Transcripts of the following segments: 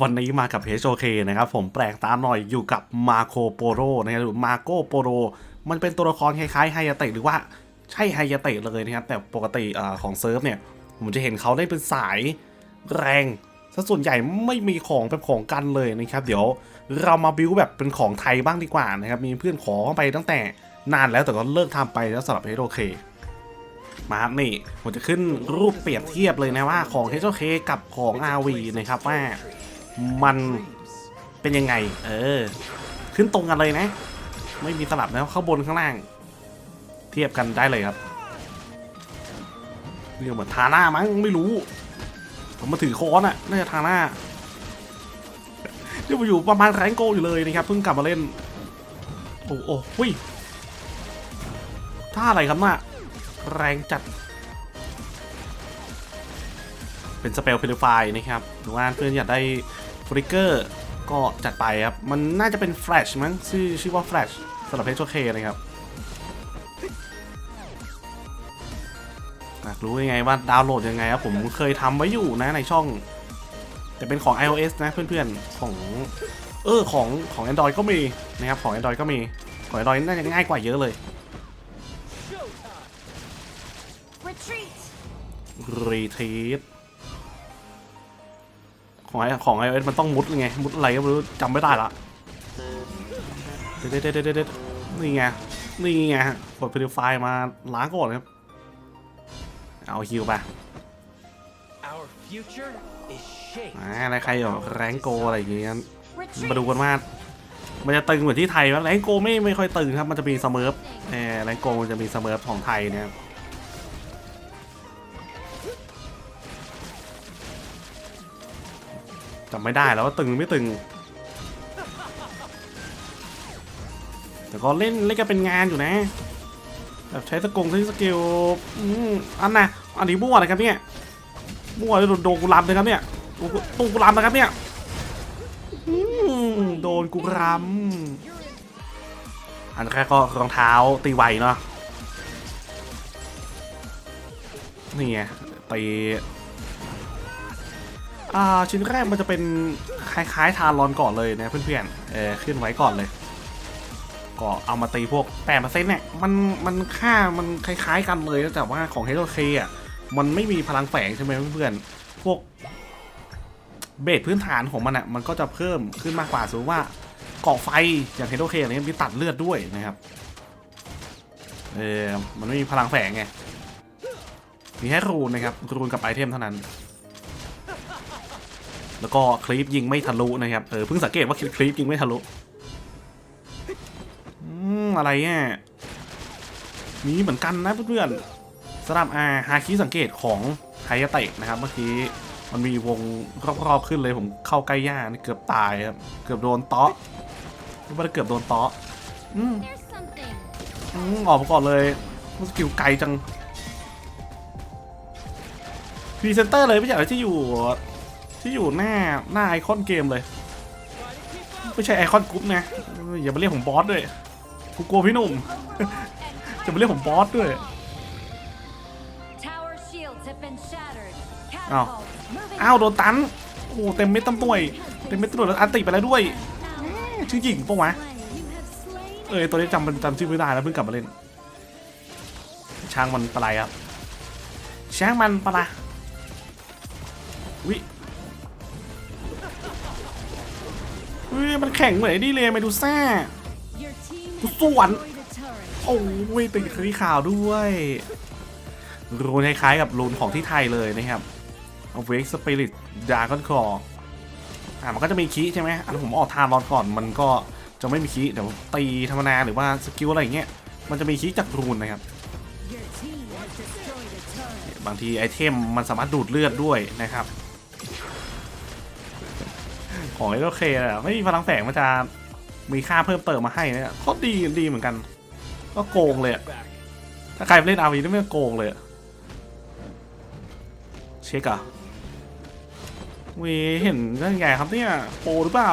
วันนี้มากับ HOK นะครับผมแปลกตาหน่อยอยู่กับมาโคโปโรนะครับหรือมาโกโปโรมันเป็นตัวละครคล้ายๆไฮยาเตะหรือว่าใช่ไฮยาเตะเลยนะครับ แต่ปกติอของเซิร์ฟเนี่ย ผมจะเห็นเขาได้เป็นสายแรงซะส่วนใหญ่ไม่มีของเป็นของกันเลยนะครับ เดี๋ยวเรามาบิวแบบเป็นของไทยบ้างดีกว่านะครับ มีเพื่อนขอไปตั้งแต่นานแล้วแต่ก็เลิกทำไปแล้วสำหรับ HOK มาครับนี่ผมจะขึ้นรูปเปรียบเทียบเลยนะว่าของ HOK กับของ RV นะครับว่า มันเป็นยังไง เออ ขึ้นตรงกันเลยนะ ไม่มีสลับนะข้างบนข้างล่าง เทียบกันได้เลยครับเรียกเหมือนทาหน้ามั้งไม่รู้ ผมมาถือค้อนอะน่าจะทาหน้าเดี๋ยวมาอยู่ประมาณแรงโกอยู่เลยนะครับเพิ่งกลับมาเล่น โอ้โหุยท่าอะไรครับน่ะแรงจัด เป็นสเปลเพลิฟายนะครับหรือว่าเพื่อนอยากได้ ฟลิกเกอร์ก็จัดไปครับ มันน่าจะเป็นแฟลชมั้งชื่อชื่อว่าแฟลชสำหรับเพชรเคนะครับอยากรู้ยังไงว่าดาวน์โหลดยังไงครับผมเคยทำไว้อยู่นะในช่อง แต่เป็นของ iOS นะเพื่อนๆ ของ เออของของ Android ก็มีนะครับของ Android ก็มีของ Android น่าจะง่ายกว่าเยอะเลย Retreat! รีทีส ของไอของ iOS มันต้องมุดไง มุดอะไรก็ไม่รู้จำไม่ได้ละเด็ดเด็ดเด็ดเด็ดนี่ไง นี่ไงกดพ u ไฟมาล้างก่อนครับ เอาฮิวไป Our future is shaped อ่าอะไรใครแบบแรงโกอะไรอย่างเงี้ย Retreat! มาดูกันว่ามันจะตึงเหมือนที่ไทยไหมแรงโกไม่ไม่ค่อยตึงครับ มันจะมีเสเมอร์ฟเออแรงโกมันจะมีเสเมอร์ฟของไทยเนี่ยำไม่ได้แล้วว่าตึงไม่ตึง แต่ก็เล่นเล่นกันเป็นงานอยู่นะแบบใช้สกงใช้สกิลอืมอันน่ะอันนี้มั่วนะครับเนี่ยมั่วโดนโดนกูรำเลยครับเนี่ยโดนกูตูกูรำนะครับเนี่ยอืมโดนกูรำอันแรกก็รองเท้าตีไวเนาะนี่ไงตี อ่าชิ้นแรกมันจะเป็นคล้ายๆทารอนก่อนเลยนะเพื่อนๆ เออขึ้นไว้ก่อนเลย ก็เอามาตีพวกแปดเปอร์เซ็นต์เนี่ยมันมันค่ามันคล้าย ๆ กันเลยนะแต่ว่าของ h ฮ k อะมันไม่มีพลังแฝงใช่ไหมเพื่อนๆ พวกเบสพื้นฐานของมันอะมันก็จะเพิ่มขึ้นมากกว่าสมมติว่าเกาะไฟอย่าง h ฮ k อะไรเงี้ยมีตัดเลือดด้วยนะครับ เออมันไม่มีพลังแฝงไงมีแค่รูนนะครับรูนกับไอเทมเท่านั้น แล้วก็คลิปยิงไม่ทะลุนะครับ เออเพิ่งสังเกตว่าคลิปยิงไม่ทะลุอืมอะไรเนี่ยมีเหมือนกันนะเพื่อนๆสำหรับอาฮาคิสังเกตของไฮยาเตะนะครับ เมื่อกี้มันมีวงรอบๆขึ้นเลยผมเข้าใกล้ย่านี่เกือบตายครับเกือบโดนเตาะไม่ว่าจะเกือบโดนเตาะอืมอืมออกมาก่อนเลยมันสกิลไกลจังพรีเซนเตอร์เลยไม่ใช่เรอที่อยู่ ที่อยู่หน้าหน้าไอคอนเกมเลย ไม่ใช่ไอคอนกรุ๊ปนะอย่ามาเรียกผมบอสด้วยกูกลัวพี่หนุ่ม จะมาเรียกผมบอสด้วย Tower shields have been shattered. Ow. Catapults moving อ้าวโดนตันโอ้โหเต็มเม็ดเต็มตัวยเต็มเม็ดเต็มตัวแล้วอันติไปแล้วด้วย now. ชื่อหญิงปะวะ You have slain เออตัวนี้จำมันจำชื่อไม่ได้แล้วเพิ่งกลับมาเล่นช่างมันปลายครับช่างมันปลาวิ วิมันแข็งเหมือนไอ้นี่เลยเมดูซ่า your team Cú has xuẩn. destroyed a turret. โอ้ยเป็นคดีข่าวด้วยรูนคล้ายๆกับรูนของที่ไทยเลยนะครับเอาเวกสปิริตดาร์กอนคออ่ามันก็จะมีคีย์ใช่ไหมอันนนผมออกทานรอนก่อนมันก็จะไม่มีคีย์เดี๋ยวตีธรรมดาหรือว่าสกิลอะไรอย่างเงี้ยมันจะมีคีย์จากรูนนะครับ Your team has destroyed a turret. บางทีไอเทมมันสามารถดูดเลือดด้วยนะครับ ของไอโอเคอะไม่มีพลังแฝงมันจะมีค่าเพิ่มเติมมาให้นะก็ดีดีเหมือนกัน ก็โกงเลยถ้าใครเล่นอาวีนี่ไม่โกงเลยเช็คอะเวีเห็นเรื่องใหญ่ครับเนี่ยโปหรือเปล่า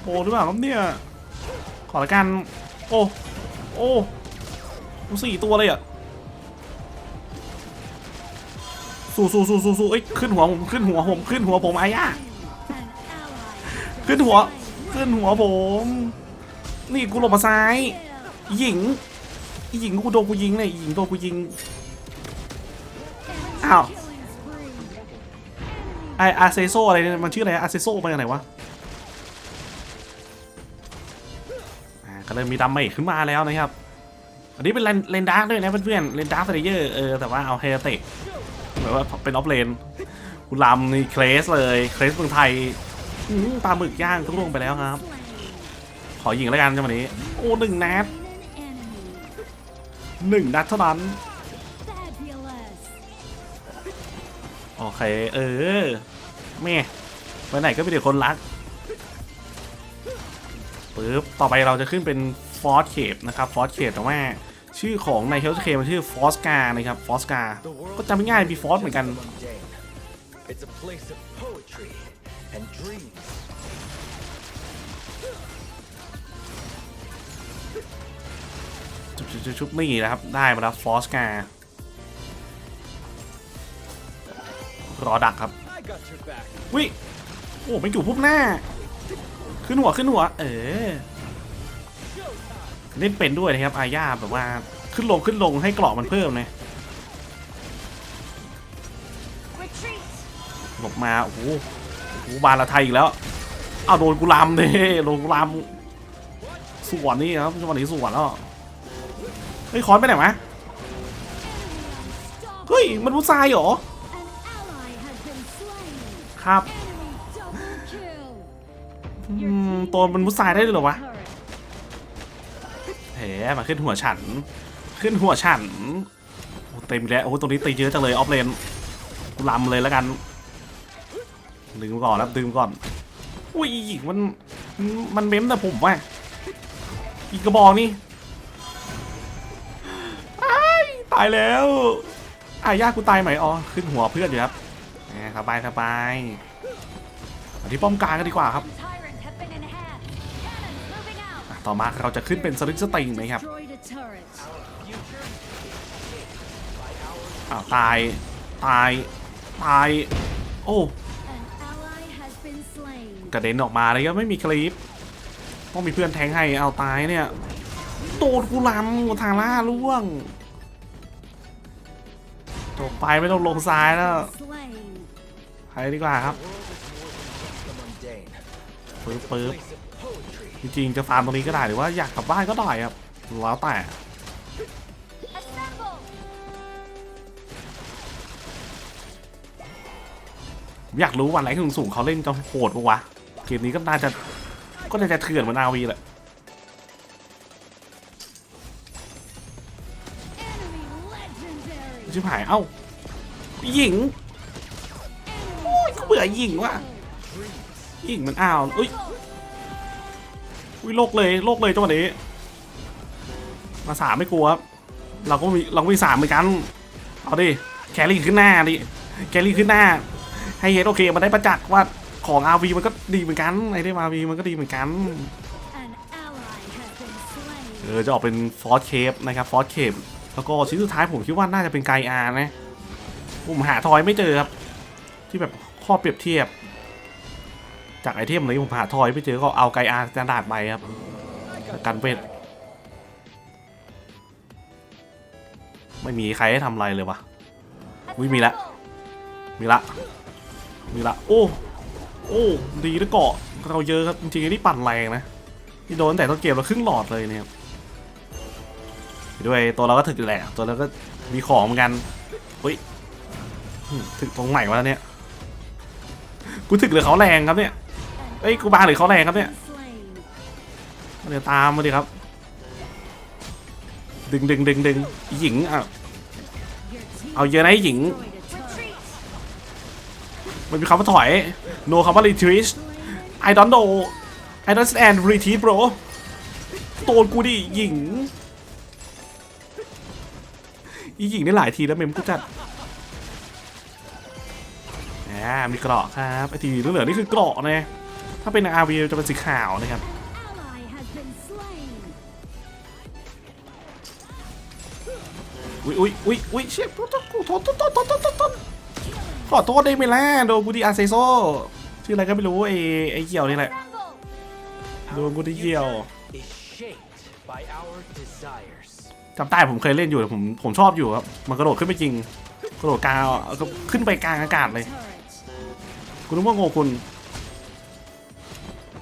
โปหรือเปล่าครับเนี่ยขอละกันโอ้โอ้สี่ตัวเลยอะสู้สู้สู้สู้สู้เอ้ยขึ้นหัวผมขึ้นหัวผมขึ้นหัวผมอาย่า ขึ้นหัว ขึ้นหัวผม นี่กูหลบมาซ้าย หญิงหญิงกูโดนกูยิงเลยหญิงโดนกูยิง อ้าวไออาเซโซอะไรเนี่ยมันชื่ออะไรอาเซโซมาจากไหนวะอ่าก็เลยมีดัมเมจขึ้นมาแล้วนะครับ อันนี้เป็นเลนดาร์กด้วยนะเพื่อนๆเลนดาร์กเซเยอร์เออแต่ว่าเอาเฮเตะเหมือนว่าเป็นออฟเลนกูลำนี่เคลสเลยเคลสเมืองไทย ปลาหมึกย่างทุกลงไปแล้วครับ ขอยิงแล้วกันจังหวะนี้ โอ้หนึ่งนัดหนึ่งนัดเท่านั้น โอเค เออ แม่ไปไหนก็มีแต่คนรักปึ๊บ ต่อไปเราจะขึ้นเป็นฟอสเคปนะครับ ฟอสเคปแต่ว่าชื่อของในเฮลส์เคมันชื่อฟอสกานะครับ ฟอสกา ก็จำไม่ง่ายมีฟอสเหมือนกัน and dreams. ชุบชุบชุบชุบนี่นะครับ ได้มาแล้วฟอสการอดักครับ I got your back. วิโอ้ไม่อยู่ปุ๊บหน้า ขึ้นหัวขึ้นหัว เออ เล่นเป็นด้วยนะครับ อาญาแบบว่าขึ้นลงขึ้นลงให้เกราะมันเพิ่มนะ Retreat. หลบมา โอ้โห โอ้โหบาละไทยอีกแล้วเอาโดนกุลามเด้โดนกุลามสวนนี่ครับจังหวะนี้สวนแล้วเฮ้ยคอนไปไหนวะเฮ้ยมันผู้ชายเหรอครับอืมตัวมันผู้ชายได้เลยเหรอวะแหมมาขึ้นหัวฉัน ขึ้นหัวฉันโอ้เต็มแล้วโอ้โหตรงนี้ตีเยอะจังเลยออฟเลนกูลำเลยแล้วกัน ดึงก่อนแล้วดึงก่อน อุ้ยมันมันเม้มแต่ผมว่ะอีกกระบอกนี่อ้ตายแล้วอายากูตายไหมอ๋อขึ้นหัวเพื่อนอยู่ครับแหมสบายสบายมาที่ป้อมกลางกันดีกว่าครับ ต่อมาเราจะขึ้นเป็นสลิงสติงนะครับอ้าวตาย ตาย ตาย โอ้ กระเด็นออกมาเลยก็ไม่มีคลิป ต้องมีเพื่อนแทงให้เอาตายเนี่ยโดนกูลำทางล่าล่วงจบไปไม่ต้องลงซ้ายแล้วไปดีกว่าครับปึ๊บปึ๊บจริงๆจะฟาร์มตรงนี้ก็ได้หรือว่าอยากกลับบ้านก็ได้ครับแล้วแต่อยากรู้วันไหนถึงสูงเขาเล่นจะโหดปะวะ เกมนี้ก็น่าจะก็น่าจะเถื่อนเหมือนอาวีแหละชิบหาย เอ้าหญิงโอ้ยกูเบื่อหญิงว่ะหญิงมันอ้าวอุ้ยอุ้ยโลกเลยโลกเลยจังหวะนี้ มาสามไม่กลัวครับเราก็มีเราก็มีสามเหมือนกันเอาดิแครี่ขึ้นหน้าดิแครี่ขึ้นหน้า ให้เฮดโอเคมันได้ประจักษ์ว่า ของอาวีมันก็ดีเหมือนกันไอ้ได้มาวีมันก็ดีเหมือนกัน An ally has been slain. เออจะออกเป็นฟอร์สเคปนะครับฟอร์สเคปแล้วก็ชิ้นสุดท้ายผมคิดว่าน่าจะเป็นไกอาร์นะผมหาทอยไม่เจอครับ ที่แบบข้อเปรียบเทียบ จากไอเทมนี้ผมหาทอยไม่เจอก็เอาไกอาร์สแตนดาร์ดไปครับกันเวทไม่มีใครให้ทำอะไรเลยวะอุ๊ยมีละ มีละ มีละ โอ้ โอ้ดีนะเกาะเราเยอะครับจริงๆนี่ปั่นแรงนะที่โดนตั้งแต่ต้นเกมเราครึ่งหลอดเลยเนี่ยด้วยตัวเราก็ถึกอยู่แหละตัวเราก็มีของเหมือนกันเฮ้ยถึกตรงไหนวะเนี่ยกูถึกหรือเขาแรงครับเนี่ยเอ้ยกูบาหรือเขาแรงครับเนี่ยเดี๋ยวตามมาดิครับ ดึงดึงดึงดึงหญิงอะเอาเยอะนะหญิง มันมีคำว่าถอย no คำว่า retreat I don't know I don't stand retreat bro โดนกูดิหญิง อีหญิงได้หลายทีแล้วเมมกูจัดอ่ามีเกราะครับไอทีเหลือๆนี่คือเกราะนะถ้าเป็น RV จะเป็นสีขาวนะครับอุ้ยอุ้ยอุ้ยอุ้ยเชี่ยโทษโทษโทษโทษโทษโทษขอโทษได้ไหมล่ะโดกูดีอาเซโซ ชื่ออะไรก็ไม่รู้ไอ้ไอ้เหี่ยวนี่แหละ Assemble. โดนกูดีเหี่ยว Is shaped by our desires. จำได้ผมเคยเล่นอยู่แต่ผมผมชอบอยู่ครับมันกระโดดขึ้นไปจริงกระโดดกลางเอาก็ขึ้นไปกลางอากาศเลย Turret. คุณนึกว่าโงคุณ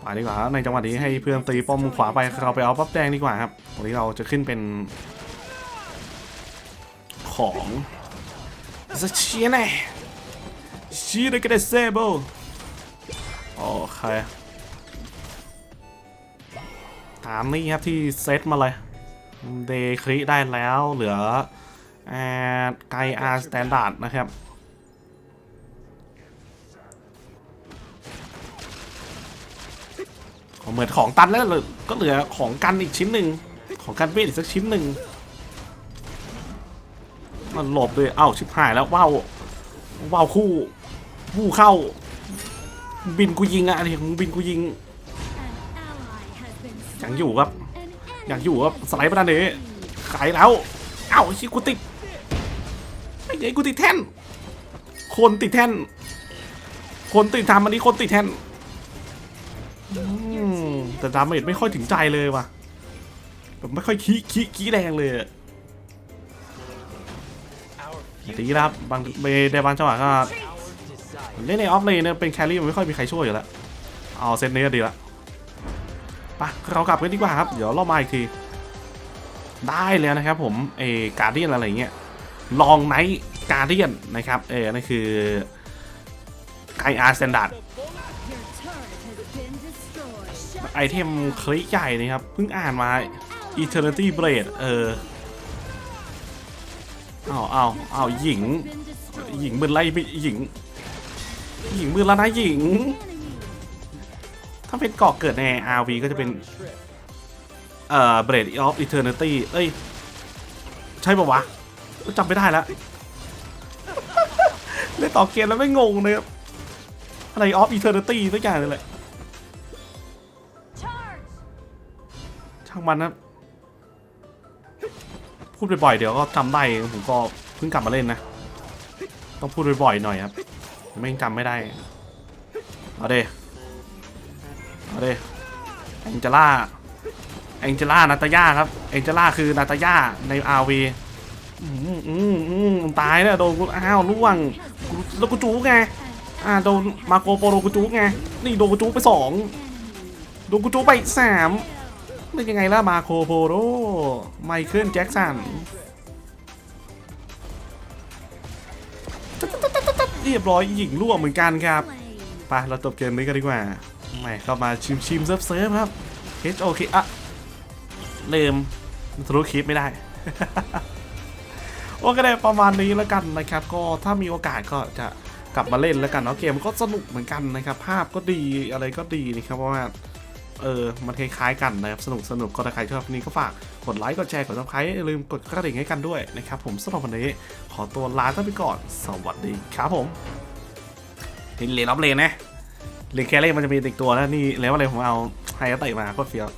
ไปดีกว่าครับในจังหวะนี้ให้เพื่อนตีป้อมขวาไปเราไปเอาปั๊บแดงดีกว่าครับวันนี้เราจะขึ้นเป็น ของสเชียแน่ชีเดกเดเซเบิล โอเค ตามนี้ครับที่เซตมาเลย เดคริได้แล้วเหลือแอดไกอาร์สแตนดาร์ดนะครับเหมือนของตันแล้วก็เหลือของกันอีกชิ้นหนึ่งของกันเวทอีกสักชิ้นหนึ่งมันหลบเลยเอ้าชิบหายแล้วว้าวว้าวคู่คู่เข้า บินกูยิงอะอะไรของบินกูยิง An ally has been ยังอยู่ครับ An ยังอยู่ enemy ครับสไลด์ไปด้านนี้ขายแล้ว เอ้าชิกูติดไอ้ไอ้กูติดแท่น คนติดแท่น คนติดทำอันนี้คนติดแท่นอืมแต่ดาเมจไม่ค่อยถึงใจเลยว่ะแบบไม่ค่อยขี้ขี้ขี้แรงเลยอะ Our ดี future นะครับบางในบางจังหวะก็ เล่นในออฟเลนเนี่ยเป็นแครี่มันไม่ค่อยมีใครช่วยอยู่แล้ว เอาเซตนี้ก็ดีละไปเรากลับกันดีกว่าครับ เดี๋ยวเรามาอีกที ได้แล้วนะครับผมเอการเดียนอะไรเงี้ยลองไนท์การเดียนนะครับเอนั่นคือไกอาร์สแตนดาร์ดไอเทมคลิกใหญ่นะครับ เพิ่งอ่านมา Eternity Blade เออเอาเอาเอาหญิง หญิงมือไล่ไปหญิง หญิงมือแล้วนะหญิง Enemy. ถ้าเป็นเกาะเกิดใน RV ก็จะเป็น Trip. เอ่อ Blade of Eternity เอ้ย ใช่ปะวะจำไม่ได้แล้วเล่นต่อเกมแล้วไม่งงเลยครับอะไร of Eternity สักอย่างนี่แหละ Charge. ช่างมันนะ พูดบ่อยๆเดี๋ยวก็จำได้เองผมก็เพิ่งกลับมาเล่นนะ ต้องพูดบ่อยๆหน่อยครับ ไม่งจำไม่ได้ เอาเดเอาเดแองเจล่า แองเจล่า นาตาย่าครับ แองเจล่าคือนาตาย่าในอาร์วีอืมอืมอืมตายแล้วโดนกูอ้าวล่วงแล้วกูจู๊ไง อ่าโดนมาโกโปโรกูจู๊ไง นี่โดนกูจู๊ไปสองโดนกูจู๊ไปสามเป็นยังไงล่ะมาโคโปโรไมเคิลแจ็คสัน เรียบร้อยหญิงร่วมเหมือนกันครับไปเราจบเกมนี้กันดีกว่าไม่เข้ามาชิมชิมเซิร์ฟเซิร์ฟครับ H O K อะเริ่มทะลุคลิปไม่ได้โอเคประมาณนี้แล้วกันนะครับ ก็ถ้ามีโอกาสก็จะกลับมาเล่นแล้วกันเนาะเกมมันก็สนุกเหมือนกันนะครับ ภาพก็ดีอะไรก็ดีนะครับเพราะว่า เออ มันคล้ายๆกันนะครับ สนุกสนุกก็ถ้าใครชอบนี้ก็ฝากกดไลค์กดแชร์กดซับสไครต์อย่าลืมกดกระดิ่งให้กันด้วยนะครับ ผมสำหรับวันนี้ขอตัวลาท่านไปก่อน สวัสดีครับผมนี่เลนออฟเลนนะเลนแคเล่มันจะมีอีกตัวแล้วนี่แล้วอะไรผมเอาไฮยัตเตะมาก็เฟี้ยว